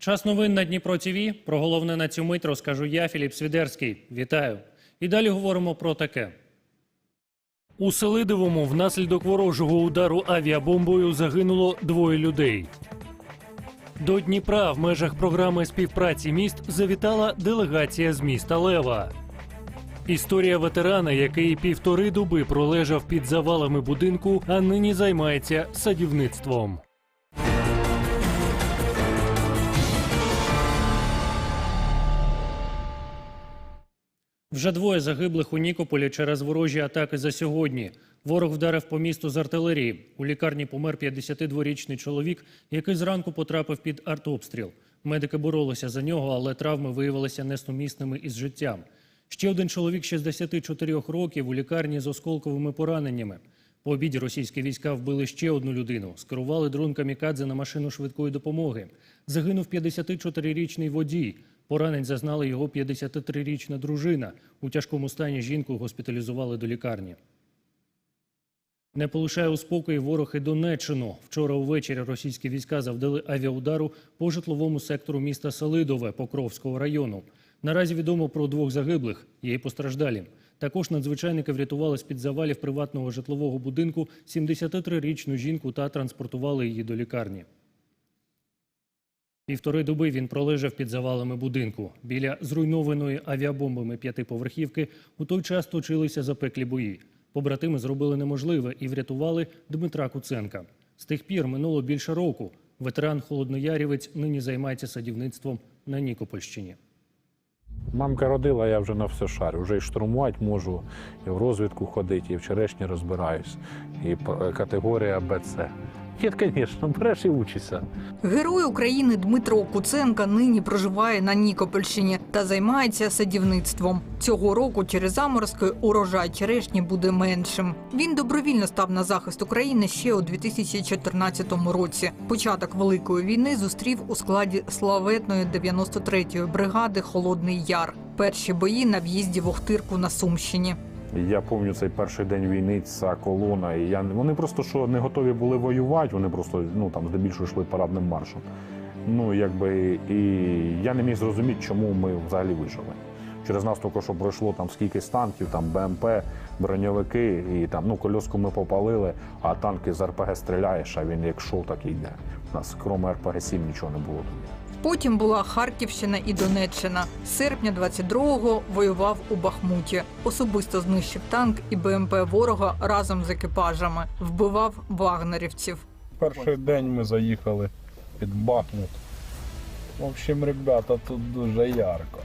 Час новин на Дніпро ТВ. Про головне на цю мить розкажу я, Філіп Свідерський. Вітаю. І далі говоримо про таке. У Селидовому внаслідок ворожого удару авіабомбою загинуло двоє людей. До Дніпра в межах програми співпраці міст завітала делегація з міста Лева. Історія ветерана, який півтори доби пролежав під завалами будинку, а нині займається садівництвом. Вже двоє загиблих у Нікополі через ворожі атаки за сьогодні. Ворог вдарив по місту з артилерії. У лікарні помер 52-річний чоловік, який зранку потрапив під артобстріл. Медики боролися за нього, але травми виявилися несумісними із життям. Ще один чоловік 64 років у лікарні з осколковими пораненнями. По обіді російські війська вбили ще одну людину. Скерували дрон камікадзе на машину швидкої допомоги. Загинув 54-річний водій. Поранень зазнала його 53-річна дружина. У тяжкому стані жінку госпіталізували до лікарні. Не полишає у спокої ворог і Донеччину. Вчора увечері російські війська завдали авіаудару по житловому сектору міста Селидове Покровського району. Наразі відомо про двох загиблих, є й постраждалі. Також надзвичайники врятували з-під завалів приватного житлового будинку 73-річну жінку та транспортували її до лікарні. Півтори доби він пролежав під завалами будинку. Біля зруйнованої авіабомбами п'ятиповерхівки у той час точилися запеклі бої. Побратими зробили неможливе і врятували Дмитра Куценка. З тих пір минуло більше року. Ветеран Холодноярівець нині займається садівництвом на Нікопольщині. Мамка родила, я вже на все шарю. Вже і штурмувати можу, і в розвідку ходити, і в черешні розбираюсь. І категорія БЦ. Ні, звісно, береш і учишся. Герой України Дмитро Куценка нині проживає на Нікопольщині та займається садівництвом. Цього року через заморозки урожай черешні буде меншим. Він добровільно став на захист України ще у 2014 році. Початок великої війни зустрів у складі славетної 93-ї бригади Холодний Яр. Перші бої на в'їзді в Охтирку на Сумщині. Я пам'ятаю цей перший день війни, ця колона. І я, вони просто що не готові були воювати, вони просто ну, там, здебільшого йшли парадним маршем. Ну, якби, і я не міг зрозуміти, чому ми взагалі вижили. Через нас тільки що пройшло там скільки танків, там БМП, броньовики, і там ну, кольоску ми попалили, а танки з РПГ стріляєш, а він як шов, так і йде. У нас крім РПГ-7 нічого не було тоді. Потім була Харківщина і Донеччина. Серпня 22-го воював у Бахмуті. Особисто знищив танк і БМП ворога разом з екіпажами. Вбивав вагнерівців. Перший день ми заїхали під Бахмут. В общем, ребята, тут дуже ярко.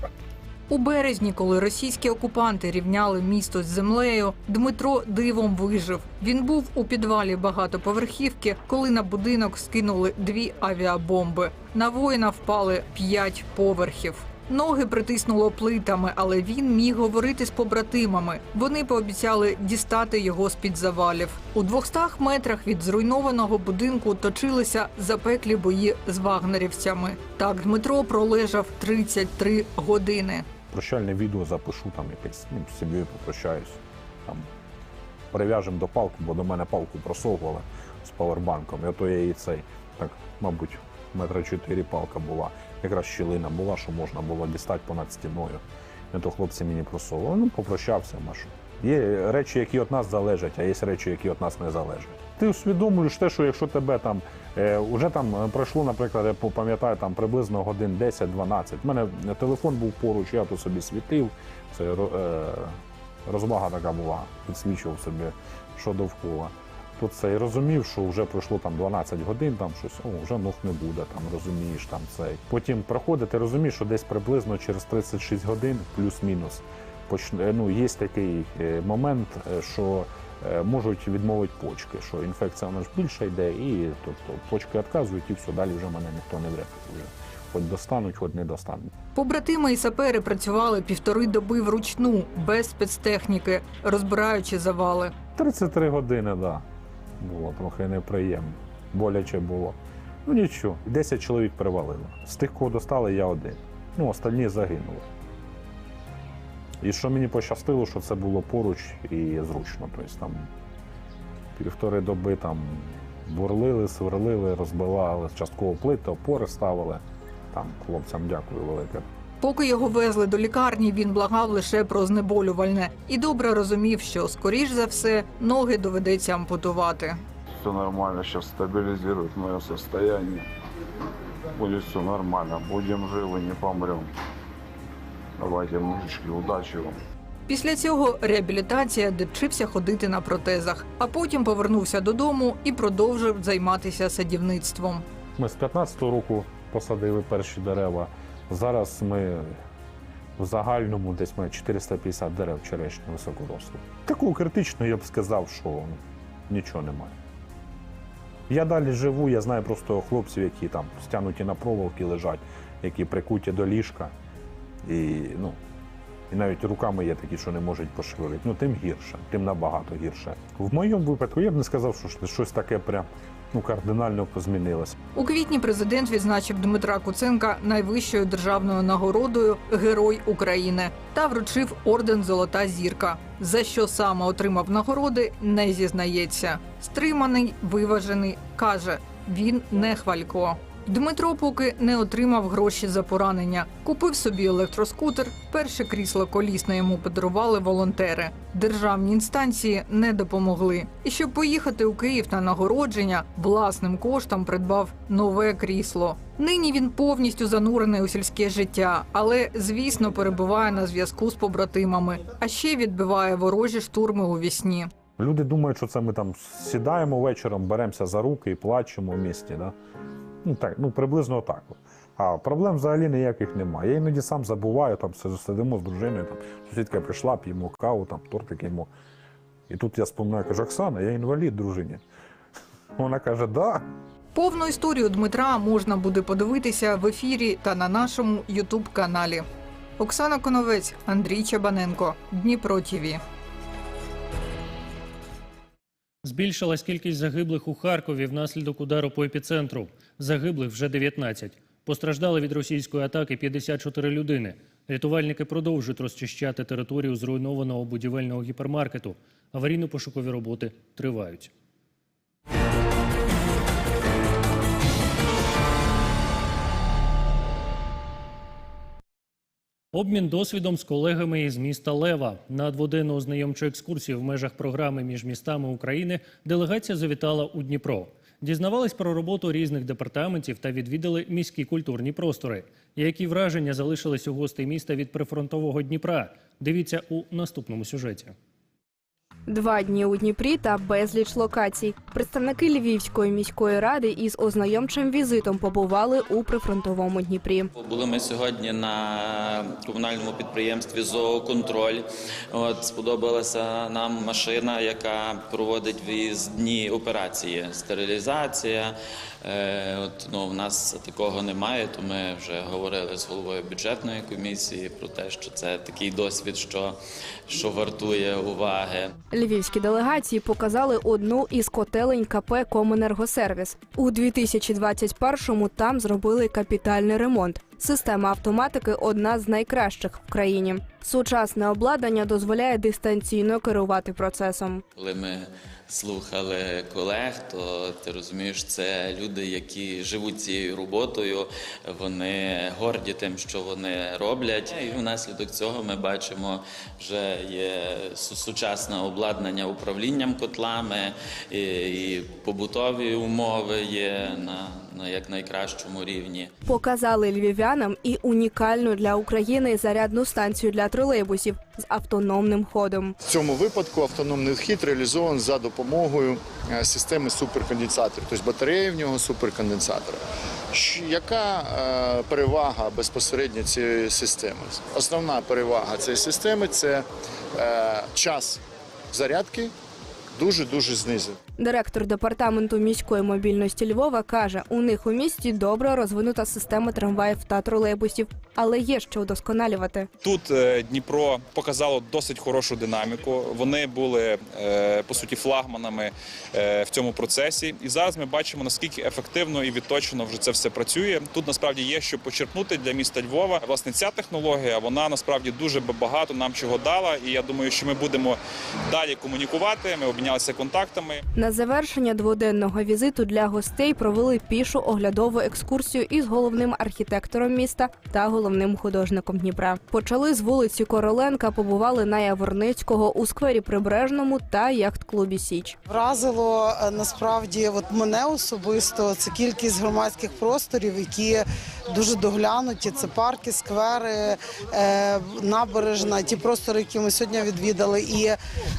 У березні, коли російські окупанти рівняли місто з землею, Дмитро дивом вижив. Він був у підвалі багатоповерхівки, коли на будинок скинули дві авіабомби. На воїна впали п'ять поверхів. Ноги притиснуло плитами, але він міг говорити з побратимами. Вони пообіцяли дістати його з під завалів. У 200 метрах від зруйнованого будинку точилися запеклі бої з вагнерівцями. Так Дмитро пролежав 33 години. Прощальне відео запишу, там якесь, ну, з сім'єю попрощаюсь. Там, прив'яжемо до палки, бо до мене палку просовували з павербанком. І ото я її цей, так, мабуть, метра чотири палка була. Якраз щілина була, що можна було дістати понад стіною. І то хлопці мені просовували. Ну, попрощався, Машу. Є речі, які від нас залежать, а є речі, які від нас не залежать. Ти усвідомлюєш те, що якщо тебе там е, уже там е, пройшло, наприклад, я пам'ятаю там приблизно годин 10-12. У мене телефон був поруч, я то собі світив. Це е, розвага така була, підсвічував собі, що довкола. То це і розумів, що вже пройшло там 12 годин, там щось, о, вже ног не буде, там розумієш там цей. Потім проходить, ти розумієш, що десь приблизно через 36 годин, плюс-мінус, почне, ну, є такий е, момент, е, що е, можуть відмовити почки, що інфекція вона ж більше йде, і тобто почки відказують, і все, далі вже мене ніхто не врятує. Вже. Хоч достануть, хоч не достануть. Побратими і сапери працювали півтори доби вручну, без спецтехніки, розбираючи завали. 33 години, так. Да. Було трохи неприємно. Боляче було. Ну нічого, 10 чоловік привалило. З тих, кого достали, я один. Ну, остальні загинули. І що мені пощастило, що це було поруч і зручно. Тобто там півтори доби там бурлили, сверлили, розбивали, частково плити, опори ставили. Там хлопцям дякую велике. Поки його везли до лікарні, він благав лише про знеболювальне і добре розумів, що скоріш за все ноги доведеться ампутувати. Все нормально, сейчас стабилизирует мое состояние. Будет все нормально. Будем живы, не помрем. Давайте, мужички, удачи вам. Після цього реабілітація, де вчився ходити на протезах, а потім повернувся додому і продовжив займатися садівництвом. Ми з 15-го року посадили перші дерева. Зараз ми в загальному десь ми 450 дерев черешні високорослих. Такого критичного я б сказав, що нічого немає. Я далі живу, я знаю просто хлопців, які там стягнуті на проволоки лежать, які прикуті до ліжка. І, ну, і навіть руками є такі, що не можуть пошевелити. Ну, тим гірше, тим набагато гірше. В моєму випадку я б не сказав, що щось таке прям ну, кардинально змінилося. У квітні президент відзначив Дмитра Куценка найвищою державною нагородою Герой України та вручив орден Золота зірка. За що саме отримав нагороди, не зізнається. Стриманий, виважений, каже, він не хвалько. Дмитро поки не отримав гроші за поранення. Купив собі електроскутер. Перше крісло колісне йому подарували волонтери. Державні інстанції не допомогли. І щоб поїхати у Київ на нагородження, власним коштом придбав нове крісло. Нині він повністю занурений у сільське життя, але звісно перебуває на зв'язку з побратимами, а ще відбиває ворожі штурми у вісні. Люди думають, що це ми там сідаємо вечором, беремося за руки і плачемо в місті. Да? Ну, так, ну, приблизно так. А проблем взагалі ніяких немає. Я іноді сам забуваю, там си- сидимо з дружиною, там, сусідка прийшла, п'ємо каву, там, тортик їмо. І тут я споминаю, кажу, Оксана, я інвалід дружині. Вона каже, да. Повну історію Дмитра можна буде подивитися в ефірі та на нашому Ютуб каналі. Оксана Коновець, Андрій Чабаненко, Дніпро ТІВІ. Збільшилась кількість загиблих у Харкові внаслідок удару по епіцентру. Загиблих вже 19. Постраждали від російської атаки 54 людини. Рятувальники продовжують розчищати територію зруйнованого будівельного гіпермаркету. Аварійно-пошукові роботи тривають. Обмін досвідом з колегами із міста Лева на дводенну ознайомчу екскурсію в межах програми між містами України делегація завітала у Дніпро. Дізнавались про роботу різних департаментів та відвідали міські культурні простори. Які враження залишились у гостей міста від прифронтового Дніпра? Дивіться у наступному сюжеті. Два дні у Дніпрі та безліч локацій. Представники Львівської міської ради із ознайомчим візитом побували у прифронтовому Дніпрі. Були ми сьогодні на комунальному підприємстві Зооконтроль. От сподобалася нам машина, яка проводить виїзні операції, стерилізація. Е, От ну в нас такого немає. То ми вже говорили з головою бюджетної комісії про те, що це такий досвід, що, що вартує уваги. Львівські делегації показали одну із котелень КП Коменергосервіс. У 2021-му там зробили капітальний ремонт. Система автоматики одна з найкращих в країні. Сучасне обладнання дозволяє дистанційно керувати процесом. Коли ми слухали колег, то ти розумієш, це люди, які живуть цією роботою, вони горді тим, що вони роблять. І внаслідок цього ми бачимо, вже є сучасне обладнання управлінням котлами, і, побутові умови є на, на як найкращому рівні. Показали львів'янам і унікальну для України зарядну станцію для тролейбусів з автономним ходом. В цьому випадку автономний хід реалізований за допомогою е, системи суперконденсаторів, тобто батареї в нього суперконденсатора. Яка е, перевага безпосередньо цієї системи? Основна перевага цієї системи це е, час зарядки дуже дуже знизив. Директор департаменту міської мобільності Львова каже, у них у місті добре розвинута система трамваїв та тролейбусів, але є що удосконалювати. Тут е, Дніпро показало досить хорошу динаміку. Вони були е, по суті флагманами е, в цьому процесі. І зараз ми бачимо наскільки ефективно і відточено вже це все працює. Тут насправді є що почерпнути для міста Львова. Власне, ця технологія вона насправді дуже багато нам чого дала. І я думаю, що ми будемо далі комунікувати. Ми обмінялися контактами. На завершення дводенного візиту для гостей провели пішу оглядову екскурсію із головним архітектором міста та головним художником Дніпра. Почали з вулиці Короленка, побували на Яворницького у сквері Прибережному та яхт-клубі Січ. Вразило е, насправді от мене особисто це кількість громадських просторів, які дуже доглянуті. Це парки, сквери, е, набережна, ті простори, які ми сьогодні відвідали. І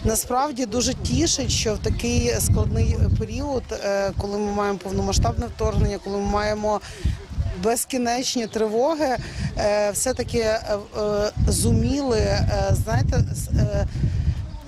насправді дуже тішить, що в такий складний період, е, коли ми маємо повномасштабне вторгнення, коли ми маємо безкінечні тривоги, е, все-таки е, е, зуміли, знаєте,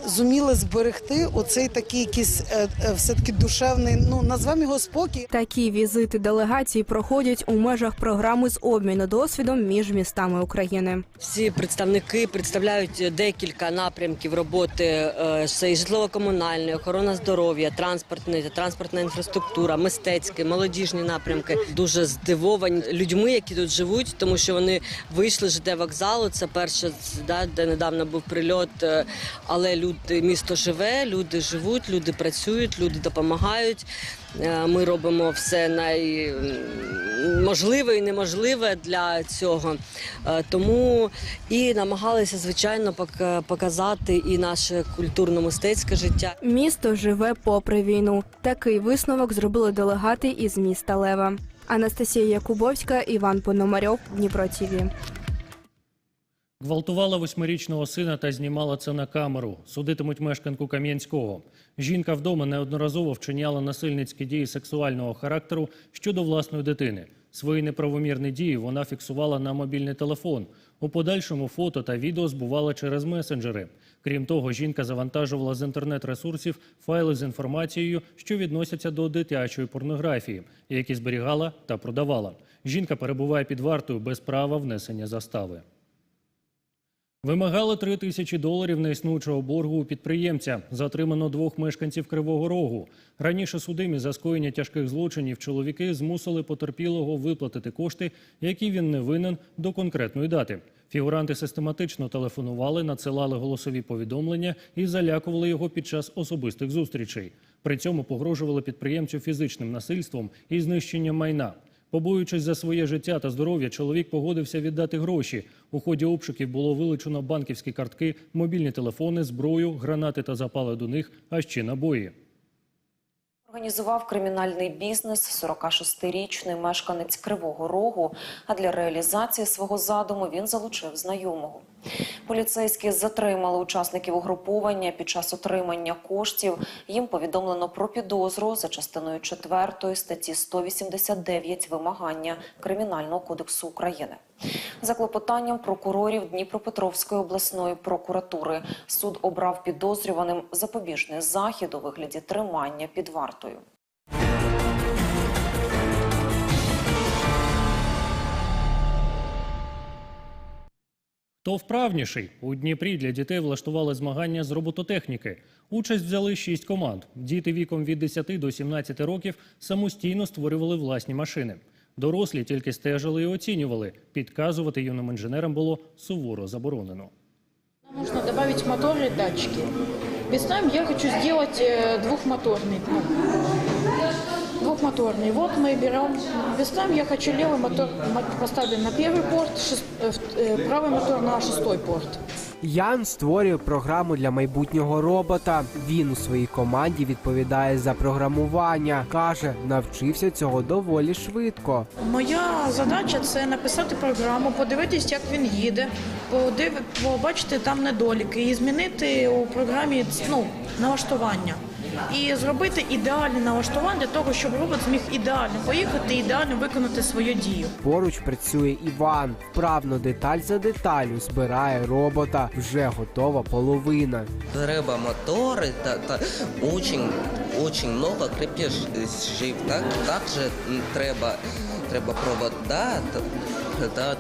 зуміли зберегти оцей такий якийсь е, е, все-таки душевний, ну назвемо його спокій. Такі візити делегацій проходять у межах програми з обміну досвідом між містами України. Всі представники представляють декілька напрямків роботи. е, Це і житлово-комунальне, охорона здоров'я, транспортне, транспортна інфраструктура, мистецьке, молодіжні напрямки. Дуже здивовані людьми, які тут живуть, тому що вони вийшли з ЖД вокзалу. Це перше, да, де недавно був прильот. Але люди, місто живе, люди живуть, люди працюють, люди допомагають. Е, Ми робимо все найможливе і неможливе для цього. Е, Тому і намагалися звичайно пок- показати і наше культурно-мистецьке життя. Місто живе попри війну. Такий висновок зробили делегати із міста Лева. Анастасія Якубовська, Іван Пономарьов, Дніпро ТІВІ. Гвалтувала восьмирічного сина та знімала це на камеру. Судитимуть мешканку Кам'янського. Жінка вдома неодноразово вчиняла насильницькі дії сексуального характеру щодо власної дитини. Свої неправомірні дії вона фіксувала на мобільний телефон. У подальшому фото та відео збувала через месенджери. Крім того, жінка завантажувала з інтернет-ресурсів файли з інформацією, що відносяться до дитячої порнографії, які зберігала та продавала. Жінка перебуває під вартою без права внесення застави. Вимагали 3 тисячі доларів неіснуючого боргу у підприємця. Затримано двох мешканців Кривого Рогу. Раніше судимі за скоєння тяжких злочинів чоловіки змусили потерпілого виплатити кошти, які він не винен до конкретної дати. Фігуранти систематично телефонували, надсилали голосові повідомлення і залякували його під час особистих зустрічей. При цьому погрожували підприємцю фізичним насильством і знищенням майна. Побоюючись за своє життя та здоров'я, чоловік погодився віддати гроші. У ході обшуків було вилучено банківські картки, мобільні телефони, зброю, гранати та запали до них, а ще набої. Організував кримінальний бізнес 46-річний мешканець Кривого Рогу. А для реалізації свого задуму він залучив знайомого. Поліцейські затримали учасників угруповання під час отримання коштів. Їм повідомлено про підозру за частиною 4 статті 189 вимагання Кримінального кодексу України. За клопотанням прокурорів Дніпропетровської обласної прокуратури суд обрав підозрюваним запобіжний захід у вигляді тримання під вартою. Хто вправніший? У Дніпрі для дітей влаштували змагання з робототехніки. Участь взяли шість команд. Діти віком від 10 до 17 років самостійно створювали власні машини. Дорослі тільки стежили і оцінювали. Підказувати юним інженерам було суворо заборонено. Нужно добавить моторы и датчики. Представим, я хочу сделать э, двухмоторный. ну, двухмоторный. Вот мы берем. Представим, я хочу левый мотор мо- поставлен на первый порт, шест- э, в- э, правый мотор на шестой порт. Ян створює програму для майбутнього робота. Він у своїй команді відповідає за програмування. каже, навчився цього доволі швидко. Моя задача це написати програму, подивитись, як він їде, подив... побачити там недоліки і змінити у програмі ну, налаштування. І зробити ідеальне налаштування для того, щоб робот зміг ідеально поїхати і ідеально виконати свою дію. Поруч працює Іван. Вправно деталь за деталю збирає робота. Вже готова половина. Треба мотори та, та очень, очень много крепежів. Так, також треба, треба провода та, та,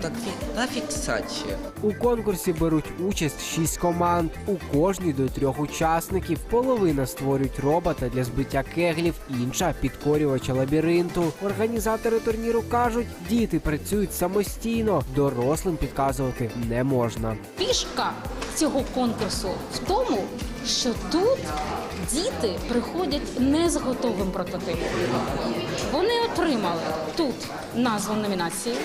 та фіксація. У конкурсі беруть участь шість команд. У кожній до трьох учасників. Половина створюють робота для збиття кеглів, інша підкорювача лабіринту. Організатори турніру кажуть, діти працюють самостійно, дорослим підказувати не можна. Фішка цього конкурсу в тому, що тут діти приходять не з готовим прототипом. Вони отримали тут назву номінації.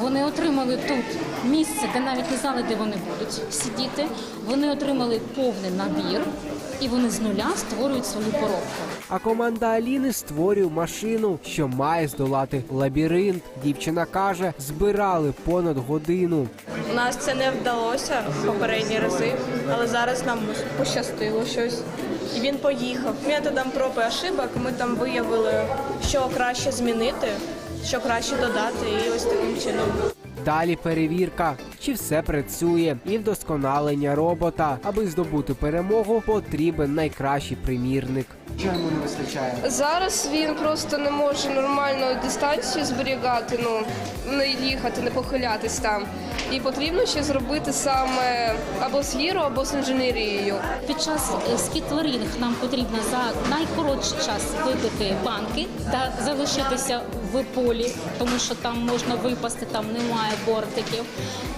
Вони отримали тут місце, де навіть не знали, де вони будуть сидіти. Вони отримали повний набір, і вони з нуля створюють свою коробку. А команда Аліни створює машину, що має здолати лабіринт. Дівчина каже, збирали понад годину. У нас це не вдалося в попередні рази, але зараз нам пощастило щось. І він поїхав. Методом проб і ошибок ми там виявили, що краще змінити, що краще додати, і ось таким чином. Далі перевірка, чи все працює, і вдосконалення робота. Аби здобути перемогу, потрібен найкращий примірник. Чого йому не вистачає? Зараз він просто не може нормально дистанцію зберігати, ну не їхати, не похилятись там. І потрібно ще зробити саме або з гіру, або з інженерією. Під час е, скітлорінг нам потрібно за найкоротший час вибити банки та залишитися в полі, тому що там можна випасти, там немає бортиків.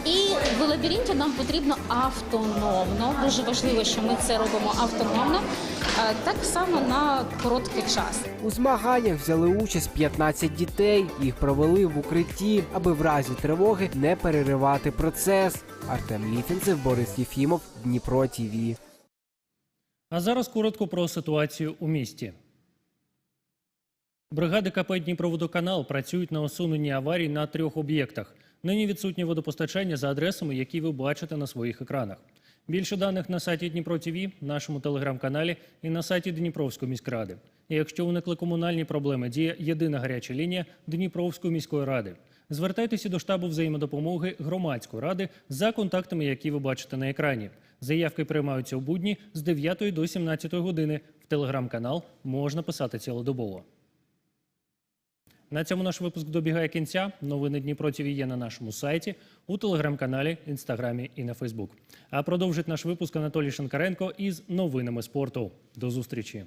І в лабіринті нам потрібно автономно. Дуже важливо, що ми це робимо автономно, е, так само на короткий час. У змаганнях взяли участь 15 дітей. Їх провели в укритті, аби в разі тривоги не переривати процес. Артем Ліфінцев, Борис Єфімов, Дніпро ТІВІ. А зараз коротко про ситуацію у місті. Бригади КП Дніпроводоканал працюють на усуненні аварій на трьох об'єктах. Нині відсутнє водопостачання за адресами, які ви бачите на своїх екранах. Більше даних на сайті Дніпро ТВ, нашому телеграм-каналі і на сайті Дніпровської міськради. І якщо виникли комунальні проблеми, діє єдина гаряча лінія Дніпровської міської ради. Звертайтеся до штабу взаємодопомоги громадської ради за контактами, які ви бачите на екрані. Заявки приймаються у будні з 9 до 17 години. В телеграм-канал можна писати цілодобово. На цьому наш випуск добігає кінця. Новини Дніпро ТВ є на нашому сайті, у телеграм-каналі, інстаграмі і на Фейсбук. А продовжить наш випуск Анатолій Шенкаренко із новинами спорту. До зустрічі.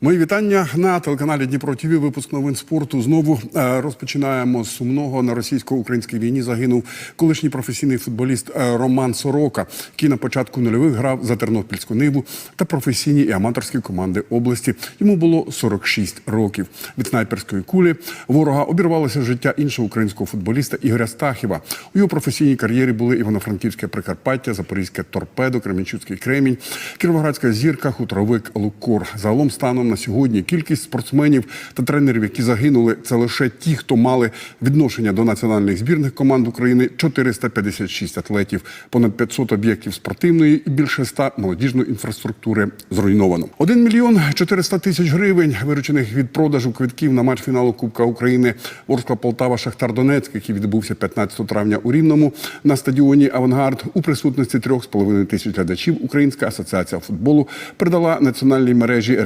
Мої вітання на телеканалі Дніпро ТВ. Випуск новин спорту. Знову е, розпочинаємо з сумного на російсько-українській війні. Загинув колишній професійний футболіст е, Роман Сорока, який на початку нульових грав за Тернопільську ниву та професійні і аматорські команди області. Йому було 46 років. Від снайперської кулі ворога обірвалося життя іншого українського футболіста Ігоря Стахіва. У його професійній кар'єрі були Івано-Франківське Прикарпаття, Запорізьке торпедо, Кременчуцький Кремінь, Кіровоградська зірка, хуторовик Лукор. Загалом станом на сьогодні кількість спортсменів та тренерів, які загинули, це лише ті, хто мали відношення до національних збірних команд України. 456 атлетів, понад 500 об'єктів спортивної і більше 100 молодіжної інфраструктури зруйновано. 1 мільйон 400 тисяч гривень, виручених від продажу квитків на матч фіналу Кубка України Ворскла Полтава Шахтар Донецьк, який відбувся 15 травня у Рівному на стадіоні Авангард у присутності 3,5 тисяч глядачів. Українська асоціація футболу передала національній мережі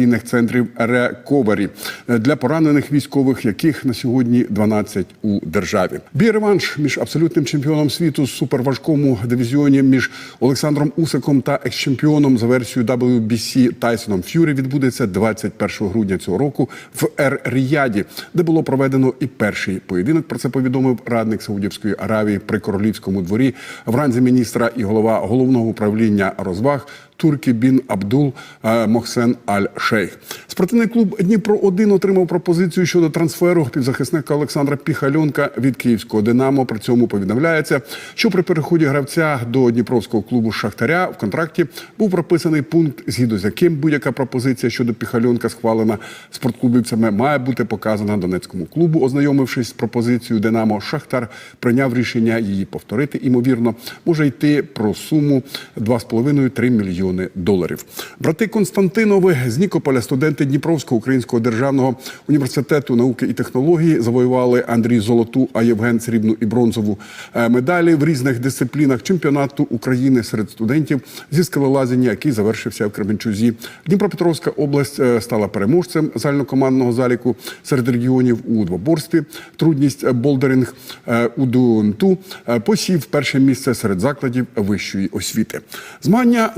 реабілітаційних центрів Рековері для поранених військових, яких на сьогодні 12 у державі. Бій реванш між абсолютним чемпіоном світу суперважкому дивізіоні між Олександром Усиком та екс-чемпіоном за версією WBC Тайсоном Ф'юрі відбудеться 21 грудня цього року в Ер-Ріяді, де було проведено і перший поєдинок. Про це повідомив радник Саудівської Аравії при королівському дворі в ранзі міністра і голова головного управління розваг. Туркі Бін Абдул е, Мохсен Аль Шейх. Спортивний клуб Дніпро 1 отримав пропозицію щодо трансферу півзахисника Олександра Піхальонка від київського Динамо. При цьому повідомляється, що при переході гравця до Дніпровського клубу Шахтаря в контракті був прописаний пункт, згідно з яким будь-яка пропозиція щодо Піхальонка схвалена спортклубівцями, має бути показана Донецькому клубу. Ознайомившись з пропозицією Динамо, Шахтар прийняв рішення її повторити. Імовірно, може йти про суму 2,5-3 мільйони мільйони доларів. Брати Константинови з Нікополя, студенти Дніпровського українського державного університету науки і технології завоювали Андрій Золоту, а Євген срібну і бронзову е, медалі в різних дисциплінах чемпіонату України серед студентів зі скелелазіння, який завершився в Кременчузі. Дніпропетровська область е, стала переможцем загальнокомандного заліку серед регіонів у двоборстві. Трудність е, болдеринг у ДУНТУ посів перше місце серед закладів вищої освіти. Змагання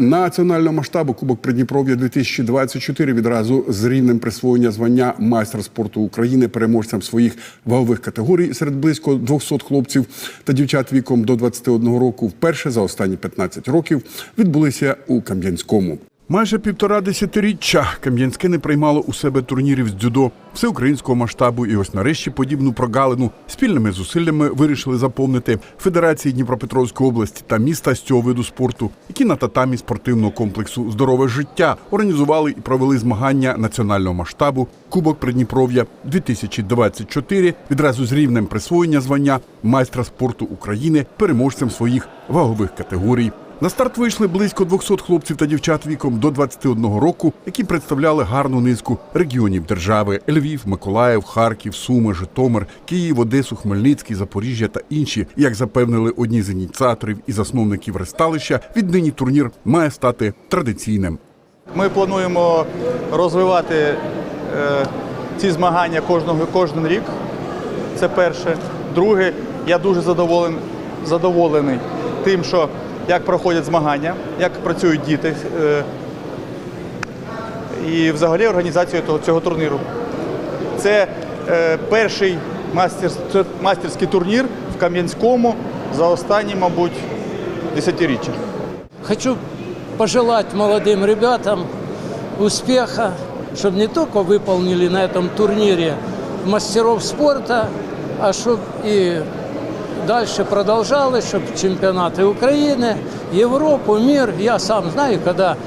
національного масштабу Кубок Придніпров'я 2024 відразу з рівнем присвоєння звання майстра спорту України переможцям своїх вагових категорій серед близько 200 хлопців та дівчат віком до 21 року вперше за останні 15 років відбулися у Кам'янському. Майже півтора десятиріччя Кам'янське не приймало у себе турнірів з дзюдо всеукраїнського масштабу. І ось нарешті подібну прогалину спільними зусиллями вирішили заповнити Федерації Дніпропетровської області та міста з цього виду спорту, які на татамі спортивного комплексу Здорове життя організували і провели змагання національного масштабу Кубок Придніпров'я 2024 відразу з рівнем присвоєння звання майстра спорту України переможцем своїх вагових категорій. На старт вийшли близько 200 хлопців та дівчат віком до 21 року, які представляли гарну низку регіонів держави: Львів, Миколаїв, Харків, Суми, Житомир, Київ, Одесу, Хмельницький, Запоріжжя та інші. Як запевнили одні з ініціаторів і засновників ресталища, віднині турнір має стати традиційним. Ми плануємо розвивати е, ці змагання кожного кожен рік. Це перше. Друге, я дуже задоволений, задоволений тим, що як проходять змагання, як працюють діти е, і взагалі організацією того, цього турніру. Це е, перший мастер, це мастерський турнір в Кам'янському за останні, мабуть, десятиріччя. Хочу пожелать молодым ребятам успеха, чтобы не только выполнили на этом турнире мастеров спорта, а чтобы и дальше продолжалось, чтобы чемпионаты Украины, Европу, мир. Я сам знаю, когда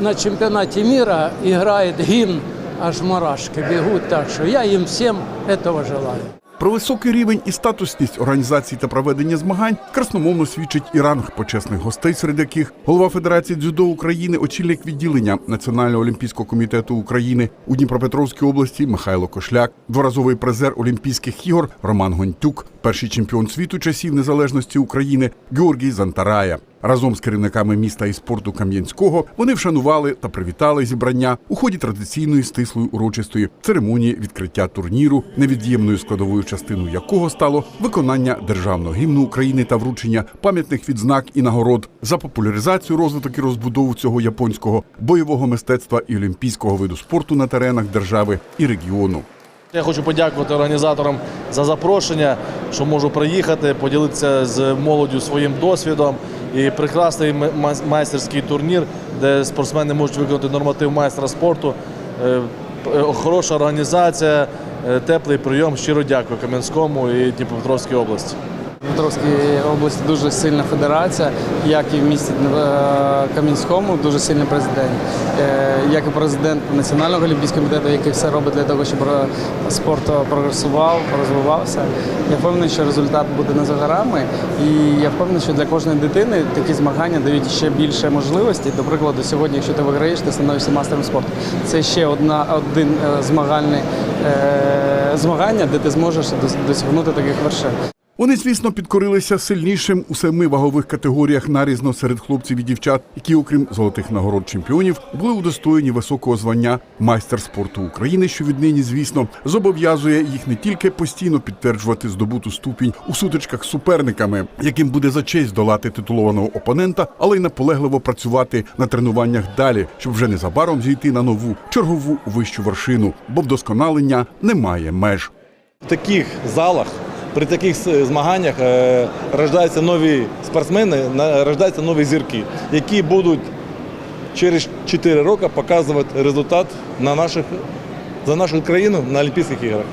на чемпионате мира играет гимн, аж мурашки бегут. Так что я им всем этого желаю. Про високий рівень і статусність організації та проведення змагань красномовно свідчить і ранг почесних гостей, серед яких голова Федерації дзюдо України, очільник відділення Національного олімпійського комітету України у Дніпропетровській області Михайло Кошляк, дворазовий призер Олімпійських ігор Роман Гонтюк, перший чемпіон світу часів незалежності України Георгій Зантарая. Разом з керівниками міста і спорту Кам'янського вони вшанували та привітали зібрання у ході традиційної стислої урочистої церемонії відкриття турніру, невід'ємною складовою частиною якого стало виконання державного гімну України та вручення пам'ятних відзнак і нагород за популяризацію, розвиток і розбудову цього японського бойового мистецтва і олімпійського виду спорту на теренах держави і регіону. Я хочу подякувати організаторам за запрошення, що можу приїхати, поділитися з молоддю своїм досвідом. І прекрасний майстерський турнір, де спортсмени можуть виконати норматив майстра спорту. Е, е, Хороша організація, е, теплий прийом. Щиро дякую Кам'янському і Дніпропетровській області. Дніпропетровській області дуже сильна федерація, як і в місті е, Кам'янському, дуже сильний президент, Е, як і президент Національного олімпійського комітету, який все робить для того, щоб е, спорт прогресував, розвивався. Я впевнений, що результат буде не за горами. І я впевнений, що для кожної дитини такі змагання дають ще більше можливостей. До прикладу, сьогодні, якщо ти виграєш, ти становишся мастером спорту. Це ще одна один змагальний змагання, де ти зможеш досягнути таких вершин. Вони, звісно, підкорилися сильнішим у семи вагових категоріях нарізно серед хлопців і дівчат, які, окрім золотих нагород чемпіонів, були удостоєні високого звання майстер спорту України, що віднині, звісно, зобов'язує їх не тільки постійно підтверджувати здобуту ступінь у сутичках з суперниками, яким буде за честь долати титулованого опонента, але й наполегливо працювати на тренуваннях далі, щоб вже незабаром зійти на нову чергову вищу вершину, бо вдосконалення немає меж. В таких залах, при таких змаганнях е, рождаються нові спортсмени, рождаються нові зірки, які будуть через 4 роки показувати результат на наших, за нашу країну на Олімпійських іграх.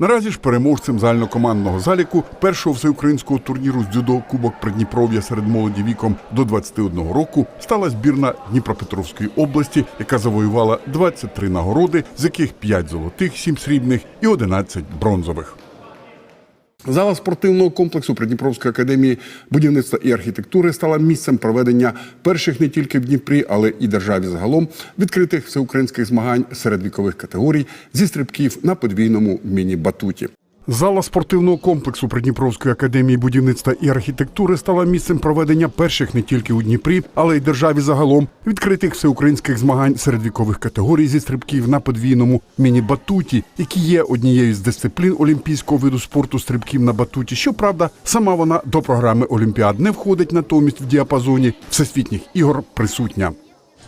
Наразі ж переможцем загальнокомандного заліку першого всеукраїнського турніру з дзюдо Кубок Придніпров'я серед молоді віком до 21 року стала збірна Дніпропетровської області, яка завоювала 23 нагороди, з яких 5 золотих, 7 срібних і 11 бронзових. Зала спортивного комплексу Придніпровської академії будівництва і архітектури стала місцем проведення перших не тільки в Дніпрі, але і державі загалом відкритих всеукраїнських змагань серед вікових категорій зі стрибків на подвійному міні-батуті. Зала спортивного комплексу Придніпровської академії будівництва і архітектури стала місцем проведення перших не тільки у Дніпрі, але й державі загалом відкритих всеукраїнських змагань серед вікових категорій зі стрибків на подвійному міні-батуті, які є однією з дисциплін олімпійського виду спорту стрибків на батуті. Щоправда, сама вона до програми Олімпіад не входить, натомість в діапазоні всесвітніх ігор присутня.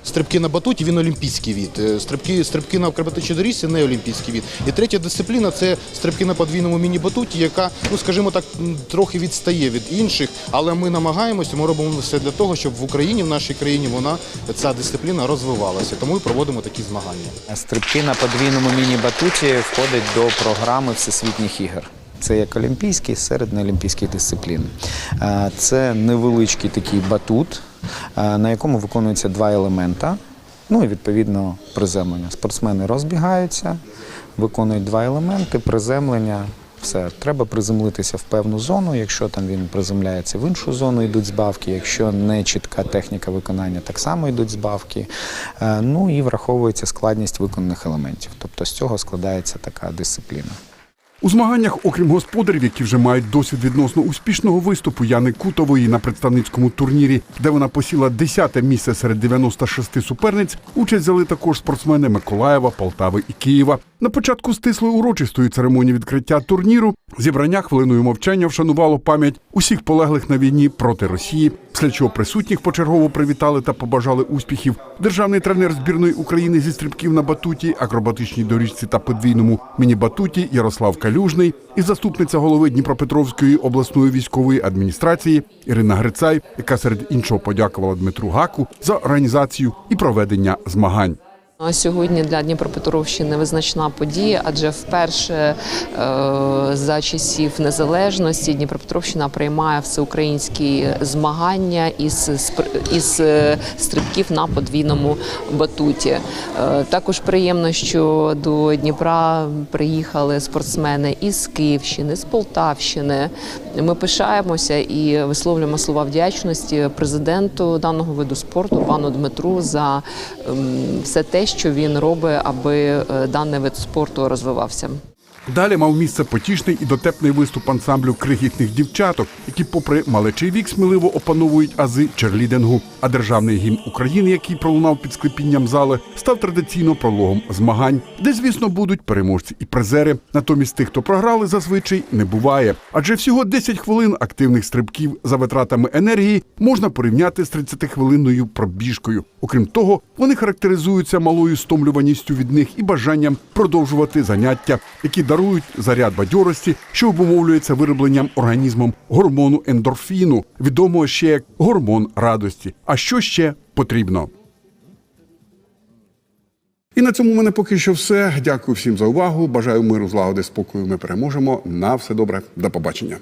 Стрибки на батуті він олімпійський від. Е, Стрибки, стрибки на акробатичній доріжці не олімпійський від. І третя дисципліна це стрибки на подвійному міні-батуті, яка, ну скажімо так, трохи відстає від інших. Але ми намагаємося, ми робимо все для того, щоб в Україні, в нашій країні, вона ця дисципліна розвивалася. Тому і проводимо такі змагання. Стрибки на подвійному міні-батуті входять до програми Всесвітніх ігор. Це як олімпійський серед неолімпійських дисциплін. Це невеличкий такий батут, на якому виконуються два елемента. Ну і відповідно приземлення. Спортсмени розбігаються, виконують два елементи, приземлення. Все, треба приземлитися в певну зону. Якщо там він приземляється в іншу зону, йдуть збавки. Якщо не чітка техніка виконання, так само йдуть збавки. Ну і враховується складність виконаних елементів. Тобто з цього складається така дисципліна. У змаганнях, окрім господарів, які вже мають досвід відносно успішного виступу Яни Кутової на представницькому турнірі, де вона посіла 10 місце серед 96 суперниць, участь взяли також спортсмени Миколаєва, Полтави і Києва. На початку стислої урочистої церемонії відкриття турніру зібрання хвилиною мовчання вшанувало пам'ять усіх полеглих на війні проти Росії. Після чого присутніх почергово привітали та побажали успіхів. Державний тренер збірної України зі стрибків на батуті, акробатичній доріжці та подвійному міні-батуті Ярослав Калюжний і заступниця голови Дніпропетровської обласної військової адміністрації Ірина Грицай, яка серед іншого подякувала Дмитру Гаку за організацію і проведення змагань. А Сьогодні для Дніпропетровщини визначна подія, адже вперше е, за часів незалежності Дніпропетровщина приймає всеукраїнські змагання із, із е, стрибків на подвійному батуті. Е, також приємно, що до Дніпра приїхали спортсмени із Київщини, з Полтавщини. Ми пишаємося і висловлюємо слова вдячності президенту даного виду спорту, пану Дмитру, за ем, все те, що він робить, аби е, даний вид спорту розвивався. Далі мав місце потішний і дотепний виступ ансамблю крихітних дівчаток, які, попри малечий вік, сміливо опановують ази черлідингу. А державний гімн України, який пролунав під склепінням зали, став традиційно прологом змагань, де, звісно, будуть переможці і призери. Натомість тих, хто програли, зазвичай не буває. Адже всього 10 хвилин активних стрибків за витратами енергії можна порівняти з 30-хвилинною пробіжкою. Окрім того, вони характеризуються малою стомлюваністю від них і бажанням продовжувати заняття, які дарують заряд бадьорості, що обумовлюється виробленням організмом гормону ендорфіну, відомого ще як гормон радості. А що ще потрібно? І на цьому в мене поки що все. Дякую всім за увагу. Бажаю миру, злагоди, спокою. Ми переможемо. На все добре. До побачення.